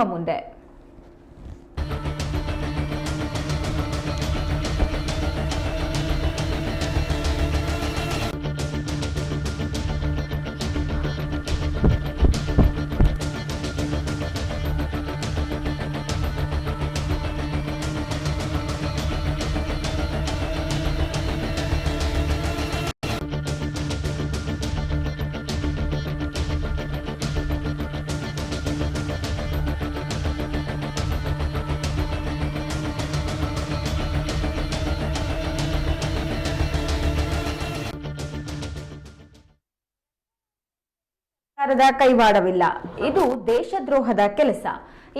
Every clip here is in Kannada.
ನಿಮ್ಮ ಸರ್ಕಾರದ ಕೈವಾಡವಿಲ್ಲ. ಇದು ದೇಶದ್ರೋಹದ ಕೆಲಸ.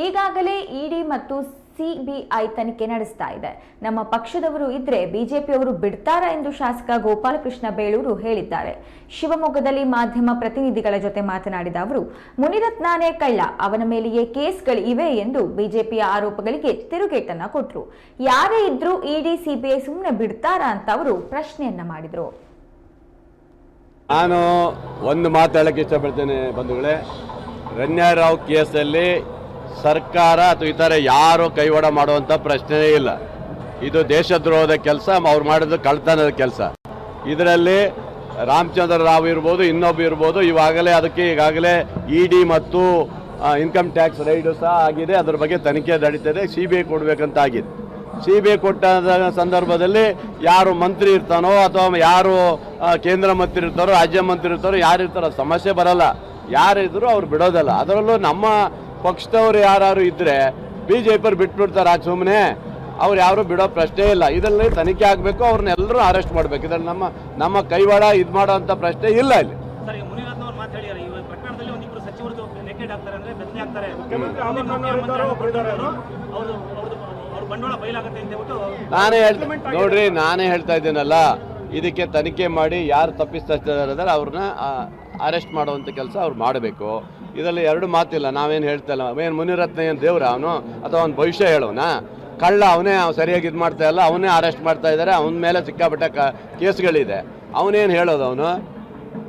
ಈಗಾಗಲೇ ಇಡಿ ಮತ್ತು ಸಿಬಿಐ ತನಿಖೆ ನಡೆಸ್ತಾ ಇದೆ. ನಮ್ಮ ಪಕ್ಷದವರು ಇದ್ರೆ ಬಿಜೆಪಿಯವರು ಬಿಡ್ತಾರಾ ಎಂದು ಶಾಸಕ ಗೋಪಾಲಕೃಷ್ಣ ಬೇಳೂರು ಹೇಳಿದ್ದಾರೆ. ಶಿವಮೊಗ್ಗದಲ್ಲಿ ಮಾಧ್ಯಮ ಪ್ರತಿನಿಧಿಗಳ ಜೊತೆ ಮಾತನಾಡಿದ ಅವರು, ಮುನಿರತ್ನಾನೇ ಕಳ್ಳ, ಅವನ ಮೇಲೆಯೇ ಕೇಸ್ಗಳು ಇವೆ ಎಂದು ಬಿಜೆಪಿಯ ಆರೋಪಗಳಿಗೆ ತಿರುಗೇಟನ್ನ ಕೊಟ್ಟರು ಯಾರೇ ಇದ್ರೂ ಇಡಿ, ಸಿಬಿಐ ಸುಮ್ಮನೆ ಬಿಡ್ತಾರಾ ಅಂತ ಅವರು ಪ್ರಶ್ನೆಯನ್ನ ಮಾಡಿದ್ರು. ನಾನು ಒಂದು ಮಾತು ಹೇಳಕ್ಕೆ ಇಷ್ಟಪಡ್ತೇನೆ ಬಂಧುಗಳೇ ರಣ್ಯಾರಾವ್ ಕೇಸಲ್ಲಿ ಸರ್ಕಾರ ಅಥವಾ ಇತರ ಯಾರು ಕೈವಾಡ ಮಾಡುವಂಥ ಪ್ರಶ್ನೆಯೇ ಇಲ್ಲ. ಇದು ದೇಶದ್ರೋಹದ ಕೆಲಸ, ಅವ್ರು ಮಾಡಿದ ಕಳ್ತನದ ಕೆಲಸ. ಇದರಲ್ಲಿ ರಾಮಚಂದ್ರ ರಾವ್ ಇರ್ಬೋದು, ಇನ್ನೊಬ್ಬ ಇರ್ಬೋದು, ಇವಾಗಲೇ ಅದಕ್ಕೆ ಈಗಾಗಲೇ ಇ ಡಿ ಮತ್ತು ಇನ್ಕಮ್ ಟ್ಯಾಕ್ಸ್ ರೈಡು ಸಹ ಆಗಿದೆ, ಅದ್ರ ಬಗ್ಗೆ ತನಿಖೆ ನಡೀತದೆ ಸಿ ಬಿ ಐ ಕೊಡಬೇಕಂತ ಆಗಿದೆ. ಸಿ ಬಿ ಐ ಕೊಟ್ಟ ಸಂದರ್ಭದಲ್ಲಿ ಯಾರು ಮಂತ್ರಿ ಇರ್ತಾನೋ ಅಥವಾ ಯಾರು ಕೇಂದ್ರ ಮಂತ್ರಿ ಇರ್ತಾರೋ ರಾಜ್ಯ ಮಂತ್ರಿ ಇರ್ತಾರೋ ಯಾರು ಇರ್ತಾರೋ ಸಮಸ್ಯೆ ಬರಲ್ಲ. ಯಾರಿದ್ರು ಅವ್ರು ಬಿಡೋದಲ್ಲ. ಅದರಲ್ಲೂ ನಮ್ಮ ಪಕ್ಷದವ್ರು ಯಾರು ಇದ್ರೆ ಬಿ ಜೆ ಪಿಯವ್ರು ಬಿಟ್ಬಿಡ್ತಾರೆ ಆ ಸುಮ್ಮನೆ ಅವ್ರು ಯಾರು ಬಿಡೋ ಪ್ರಶ್ನೆ ಇಲ್ಲ. ಇದರಲ್ಲಿ ತನಿಖೆ ಆಗಬೇಕು ಅವ್ರನ್ನೆಲ್ಲರೂ ಅರೆಸ್ಟ್ ಮಾಡಬೇಕು. ಇದರಲ್ಲಿ ನಮ್ಮ ನಮ್ಮ ಕೈವಾಡ ಇದು ಮಾಡೋ ಅಂಥ ಪ್ರಶ್ನೆ ಇಲ್ಲ ಇಲ್ಲಿ. ಸರ್ ಈಗ ಮುನಿರತ್ನ ಮಾತು ಹೇಳಿದ್ದಾರೆ ಈ ಪ್ರಕರಣದಲ್ಲಿ ಒಂದಿಬ್ರು ಸಚಿವರು ನೆಕೆಡ್ ಆಗ್ತಾರೆ ಅಂದ್ರೆ ಬೆತ್ತಲೆ ಆಗ್ತಾರೆ ಮುಖ್ಯಮಂತ್ರಿ ನಾನೇ ಹೇಳ್ತೀನಿ ನೋಡ್ರಿ ನಾನೇ ಹೇಳ್ತಾ ಇದ್ದೀನಲ್ಲ? ಇದಕ್ಕೆ ತನಿಖೆ ಮಾಡಿ ಯಾರು ತಪ್ಪಿಸ್ತಾ ಇದ್ದಾರೆ ಅವ್ರನ್ನ ಅರೆಸ್ಟ್ ಮಾಡುವಂಥ ಕೆಲಸ ಅವ್ರು ಮಾಡಬೇಕು. ಇದರಲ್ಲಿ ಎರಡು ಮಾತಿಲ್ಲ ನಾವೇನು ಹೇಳ್ತಾ ಇಲ್ಲ ಏನು ಮುನಿರತ್ನ ಏನು ದೇವ್ರ ಅವನು? ಅಥವಾ ಅವ್ನ ಭವಿಷ್ಯ ಹೇಳೋನ? ಕಳ್ಳ ಅವನೇ ಸರಿಯಾಗಿ ಇದು ಮಾಡ್ತಾ ಇಲ್ಲ ಅವನೇ ಅರೆಸ್ಟ್ ಮಾಡ್ತಾ ಇದ್ದಾರೆ ಅವನ ಮೇಲೆ ಸಿಕ್ಕಾಪಟ್ಟೆ ಕ ಕೇಸ್ಗಳಿದೆ. ಅವನೇನು ಹೇಳೋದು ಅವನು?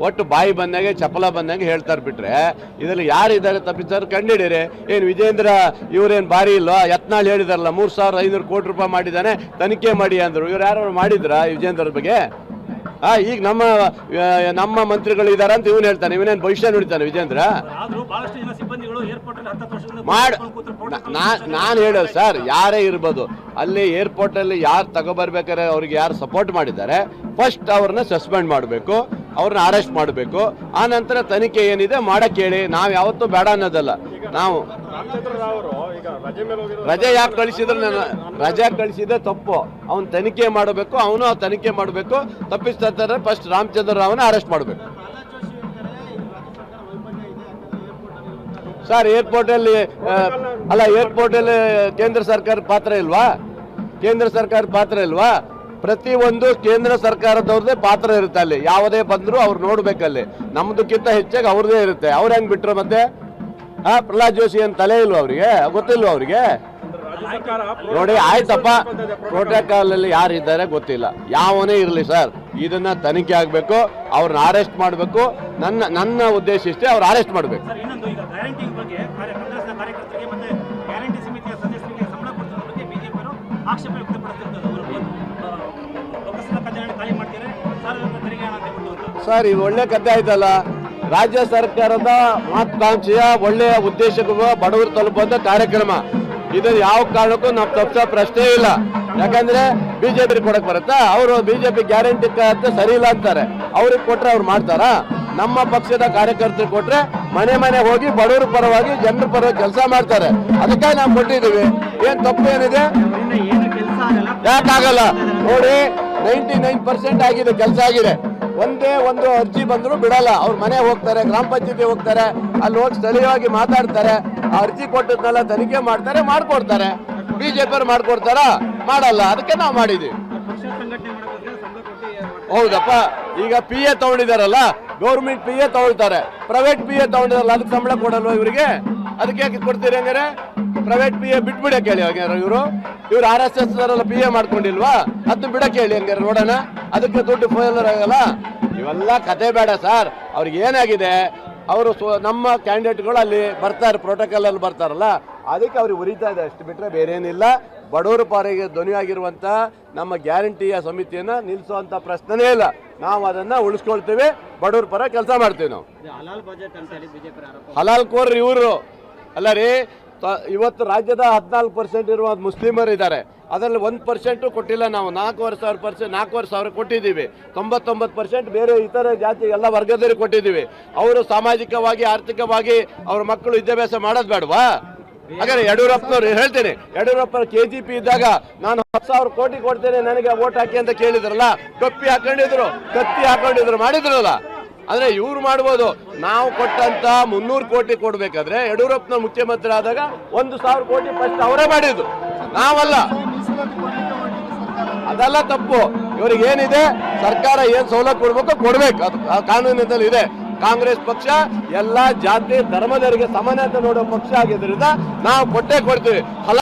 ಒಟ್ಟು ಬಾಯಿ ಬಂದಾಗೆ ಚಪಲ ಬಂದಂಗೆ ಹೇಳ್ತಾರೆ ಬಿಟ್ರೆ, ಇದರಲ್ಲಿ ಯಾರಿದ್ದಾರೆ ತಪ್ಪಿದ್ದಾರೆ ಕಂಡಿಡೀರಿ? ಏನು ವಿಜೇಂದ್ರ ಇವ್ರೇನು ಬಾರಿ ಇಲ್ವಾ? ಯತ್ನಾಳ್ ಹೇಳಿದಾರಲ್ಲ, ಮೂರು ಸಾವಿರದ ಐನೂರು ಕೋಟಿ ರೂಪಾಯಿ ಮಾಡಿದ್ದಾನೆ, ತನಿಖೆ ಮಾಡಿ ಅಂದರು. ಇವ್ರು ಯಾರು ಮಾಡಿದ್ರ ವಿಜೇಂದ್ರ ಬಗ್ಗೆ? ಆ ಈಗ ನಮ್ಮ ನಮ್ಮ ಮಂತ್ರಿಗಳು ಇದ್ದಾರೆ ಅಂತ ಇವನು ಹೇಳ್ತಾನೆ. ಇವನೇನು ಭವಿಷ್ಯ ನುಡಿತಾನೆ ವಿಜೇಂದ್ರ? ಮಾಡಿ ನಾನು ಹೇಳೋದು ಸರ್ ಯಾರೇ ಇರ್ಬೋದು ಅಲ್ಲಿ ಏರ್ಪೋರ್ಟಲ್ಲಿ ಯಾರು ತಗೊಬರ್ಬೇಕಾದ್ರೆ ಅವ್ರಿಗೆ ಯಾರು ಸಪೋರ್ಟ್ ಮಾಡಿದ್ದಾರೆ ಫಸ್ಟ್ ಅವ್ರನ್ನ ಸಸ್ಪೆಂಡ್ ಮಾಡಬೇಕು ಅವ್ರನ್ನ ಅರೆಸ್ಟ್ ಮಾಡಬೇಕು ಆ ನಂತರ ತನಿಖೆ ಏನಿದೆ ಮಾಡಕ್ಕೆ ಹೇಳಿ ನಾವು ಯಾವತ್ತೂ ಬೇಡ ಅನ್ನೋದಲ್ಲ. ನಾವು ರಜೆ ಯಾಕೆ ಕಳಿಸಿದ್ರೆ ನಾನು? ರಜೆ ಕಳಿಸಿದ್ರೆ ತಪ್ಪು. ಅವನ್ ತನಿಖೆ ಮಾಡಬೇಕು ಅವನು ತನಿಖೆ ಮಾಡಬೇಕು. ತಪ್ಪಿಸ್ತಾರೆ ಫಸ್ಟ್ ರಾಮಚಂದ್ರ ರಾವ್ನ ಅರೆಸ್ಟ್ ಮಾಡಬೇಕು. ಸರ್ ಏರ್ಪೋರ್ಟಲ್ಲಿ ಅಲ್ಲ ಏರ್ಪೋರ್ಟಲ್ಲಿ ಕೇಂದ್ರ ಸರ್ಕಾರ ಪಾತ್ರ ಇಲ್ವಾ? ಕೇಂದ್ರ ಸರ್ಕಾರ ಪಾತ್ರ ಇಲ್ವಾ? ಪ್ರತಿ ಒಂದು ಕೇಂದ್ರ ಸರ್ಕಾರದವ್ರದ್ದೇ ಪಾತ್ರ ಇರುತ್ತೆ ಅಲ್ಲಿ. ಯಾವುದೇ ಬಂದರೂ ಅವ್ರು ನೋಡ್ಬೇಕಲ್ಲಿ ನಮ್ಮದಕ್ಕಿಂತ ಹೆಚ್ಚಾಗಿ ಅವ್ರದ್ದೇ ಇರುತ್ತೆ. ಅವ್ರು ಹೆಂಗ್ ಬಿಟ್ರು ಮತ್ತೆ? ಆ ಪ್ರಹ್ಲಾದ್ ಜೋಶಿ ಏನ್ ತಲೆ ಇಲ್ವಾ ಅವರಿಗೆ? ಗೊತ್ತಿಲ್ವಾ ಅವರಿಗೆ? ನೋಡಿ ಆಯ್ತಪ್ಪ. ಪ್ರೋಟೋಕಾಲ್ ಅಲ್ಲಿ ಯಾರು ಇದ್ದಾರೆ ಗೊತ್ತಿಲ್ಲ. ಯಾವನೇ ಇರಲಿ ಸರ್ ಇದನ್ನ ತನಿಖೆ ಆಗಬೇಕು ಅವ್ರನ್ನ ಅರೆಸ್ಟ್ ಮಾಡಬೇಕು. ನನ್ನ ನನ್ನ ಉದ್ದೇಶ ಇಷ್ಟೇ ಅವ್ರು ಅರೆಸ್ಟ್ ಮಾಡಬೇಕು. ಸರ್ ಅಂತ. ಅಂತ ಇದು ಒಳ್ಳೆ ಕಥೆ ಆಯ್ತಲ್ಲ. ರಾಜ್ಯ ಸರ್ಕಾರದ ಮಹತ್ವಾಕಾಂಕ್ಷೆಯ ಒಳ್ಳೆಯ ಉದ್ದೇಶಕ್ಕೂ ಬಡವರು ತಲುಪುವಂತ ಕಾರ್ಯಕ್ರಮ. ಇದು ಯಾವ ಕಾರಣಕ್ಕೂ ನಾವು ತಪ್ಪ ಪ್ರಶ್ನೆ ಇಲ್ಲ. ಯಾಕಂದ್ರೆ ಬಿಜೆಪಿ ಕೊಡಕ್ ಬರುತ್ತಾ? ಅವರು ಬಿಜೆಪಿ ಗ್ಯಾರಂಟಿ ಅಂತ ಸರಿ ಇಲ್ಲ ಅಂತಾರೆ. ಅವ್ರಿಗೆ ಕೊಟ್ರೆ ಅವ್ರು ಮಾಡ್ತಾರಾ? ನಮ್ಮ ಪಕ್ಷದ ಕಾರ್ಯಕರ್ತರು ಕೊಟ್ರೆ ಮನೆ ಮನೆ ಹೋಗಿ ಬಡವರ ಪರವಾಗಿ ಜನರ ಪರವಾಗಿ ಕೆಲಸ ಮಾಡ್ತಾರೆ. ಅದಕ್ಕಾಗಿ ನಾವು ಕೊಟ್ಟಿದ್ದೀವಿ. ಏನ್ ತಪ್ಪು ಏನಿದೆ? ಯಾಕಾಗಲ್ಲ? ನೋಡಿ ನೈಂಟಿ ನೈನ್ ಪರ್ಸೆಂಟ್ ಆಗಿದೆ ಕೆಲಸ ಆಗಿದೆ. ಒಂದೇ ಒಂದು ಅರ್ಜಿ ಬಂದ್ರು ಬಿಡಲ್ಲ. ಅವ್ರ ಮನೆ ಹೋಗ್ತಾರೆ, ಗ್ರಾಮ ಪಂಚಾಯತಿ ಹೋಗ್ತಾರೆ, ಅಲ್ಲಿ ಹೋಗಿ ಸ್ಥಳೀಯವಾಗಿ ಮಾತಾಡ್ತಾರೆ, ಆ ಅರ್ಜಿ ಕೊಟ್ಟದ್ನೆಲ್ಲ ತನಿಖೆ ಮಾಡ್ತಾರೆ, ಮಾಡ್ಕೊಡ್ತಾರೆ. ಬಿಜೆಪಿ ಅವ್ರು ಮಾಡ್ಕೊಡ್ತಾರ? ಮಾಡಲ್ಲ. ಅದಕ್ಕೆ ನಾವು ಮಾಡಿದ್ವಿ. ಹೌದಪ್ಪ. ಈಗ ಪಿ ಎ ತಗೊಂಡಿದಾರಲ್ಲ ಗೌರ್ಮೆಂಟ್ ಪಿ ಎ ತಗೊಳ್ತಾರೆ. ಪ್ರೈವೇಟ್ ಪಿ ಎ ತಗೊಂಡಿದಾರಲ್ಲ, ಅದಕ್ಕೆ ಸಂಬಳ ಕೊಡಲ್ವ ಇವರಿಗೆ? ಅದಕ್ಕೆ ಯಾಕೆ ಕೊಡ್ತೀರಿ ಹಂಗಾರೆ? ಪ್ರೈವೇಟ್ ಪಿ ಎ ಬಿಟ್ಬಿಡಕ್ಕೆ ಹೇಳಿ ಹಂಗಾರ ಇವರು? ಇವ್ರು R S S P A ಮಾಡ್ಕೊಂಡಿಲ್ವಾ? ಅದನ್ನ ಬಿಡಕ್ಕೆ ಹೇಳಿ ಹಂಗಾರೆ ನೋಡೋಣ. ಅದಕ್ಕೆ ದುಡ್ಡು ಫೋಲರ್ ಆಗಲ್ಲ. ಇವೆಲ್ಲ ಕತೆ ಬೇಡ ಸರ್. ಅವ್ರಿಗೆ ಏನಾಗಿದೆ? ಅವರು ನಮ್ಮ ಕ್ಯಾಂಡಿಡೇಟ್ಗಳು ಅಲ್ಲಿ ಬರ್ತಾರೆ ಪ್ರೋಟೋಕಾಲ್ ಅಲ್ಲಿ ಬರ್ತಾರಲ್ಲ. ಅದಕ್ಕೆ ಅವ್ರಿಗೆ ಉರಿತಾ ಇದೆ. ಅಷ್ಟು ಬಿಟ್ಟರೆ ಬೇರೆ ಏನಿಲ್ಲ ಬಡವರ ಪಾರಿಗೆ ಧ್ವನಿಯಾಗಿರುವಂಥ ನಮ್ಮ ಗ್ಯಾರಂಟಿಯ ಸಮಿತಿಯನ್ನು ನಿಲ್ಲಿಸುವಂಥ ಪ್ರಶ್ನೆನೇ ಇಲ್ಲ. ನಾವು ಅದನ್ನು ಉಳಿಸ್ಕೊಳ್ತೇವೆ. ಬಡವ್ರ ಪರ ಕೆಲಸ ಮಾಡ್ತೀವಿ ನಾವು. ಹಲಾಲ್ ಕೋರ್ರಿ ಇವರು. ಅಲ್ಲ ರೀ ಇವತ್ತು ರಾಜ್ಯದ ಹದಿನಾಲ್ಕು ಪರ್ಸೆಂಟ್ ಇರುವ ಮುಸ್ಲಿಮರು ಇದ್ದಾರೆ. ಅದರಲ್ಲಿ ಒಂದು ಪರ್ಸೆಂಟು ಕೊಟ್ಟಿಲ್ಲ ನಾವು. ನಾಲ್ಕೂವರೆ ಸಾವಿರ ಪರ್ಸೆಂಟ್ ನಾಲ್ಕೂವರೆ ಸಾವಿರ ಕೊಟ್ಟಿದ್ದೀವಿ. ತೊಂಬತ್ತೊಂಬತ್ತು ಪರ್ಸೆಂಟ್ ಬೇರೆ ಇತರ ಜಾತಿ, ಎಲ್ಲ ವರ್ಗದವರಿಗೆ ಕೊಟ್ಟಿದ್ದೀವಿ. ಅವರು ಸಾಮಾಜಿಕವಾಗಿ, ಆರ್ಥಿಕವಾಗಿ ಅವ್ರ ಮಕ್ಕಳು ವಿದ್ಯಾಭ್ಯಾಸ ಮಾಡೋದು ಬೇಡವಾ? ಹಾಗಾದ್ರೆ ಯಡಿಯೂರಪ್ಪನವ್ರು ಹೇಳ್ತೇನೆ. ಯಡಿಯೂರಪ್ಪ ಕೆ ಜಿ ಪಿ ಇದ್ದಾಗ ನಾನು ಹತ್ತು ಸಾವಿರ ಕೋಟಿ ಕೊಡ್ತೇನೆ, ನನಗೆ ಓಟ್ ಹಾಕಿ ಅಂತ ಕೇಳಿದ್ರಲ್ಲ? ಕಪ್ಪಿ ಹಾಕೊಂಡಿದ್ರು. ಕತ್ತಿ ಹಾಕೊಂಡಿದ್ರು. ಮಾಡಿದ್ರಲ್ಲ? ಅಂದ್ರೆ ಇವ್ರು ಮಾಡ್ಬೋದು. ನಾವು ಕೊಟ್ಟಂತ ಮುನ್ನೂರು ಕೋಟಿ ಕೊಡ್ಬೇಕಾದ್ರೆ ಯಡಿಯೂರಪ್ಪನ ಮುಖ್ಯಮಂತ್ರಿ ಆದಾಗ ಒಂದು ಸಾವಿರ ಕೋಟಿ ಫಸ್ಟ್ ಅವರೇ ಮಾಡಿದ್ದು. ನಾವಲ್ಲ. ಅದೆಲ್ಲ ತಪ್ಪು. ಇವ್ರಿಗೆ ಏನಿದೆ? ಸರ್ಕಾರ ಏನ್ ಸೌಲಭ್ಯ ಕೊಡ್ಬೇಕು ಕೊಡ್ಬೇಕು. ಅದು ಕಾನೂನಿನಲ್ಲಿ ಇದೆ. ಕಾಂಗ್ರೆಸ್ ಪಕ್ಷ ಎಲ್ಲಾ ಜಾತಿ, ಧರ್ಮದವರಿಗೆ ಸಮಾನತೆ ನೋಡೋ ಪಕ್ಷ ಆಗಿದ್ದರಿಂದ ನಾವು ಕೊಟ್ಟೇ ಕೊಡ್ತೀವಿ.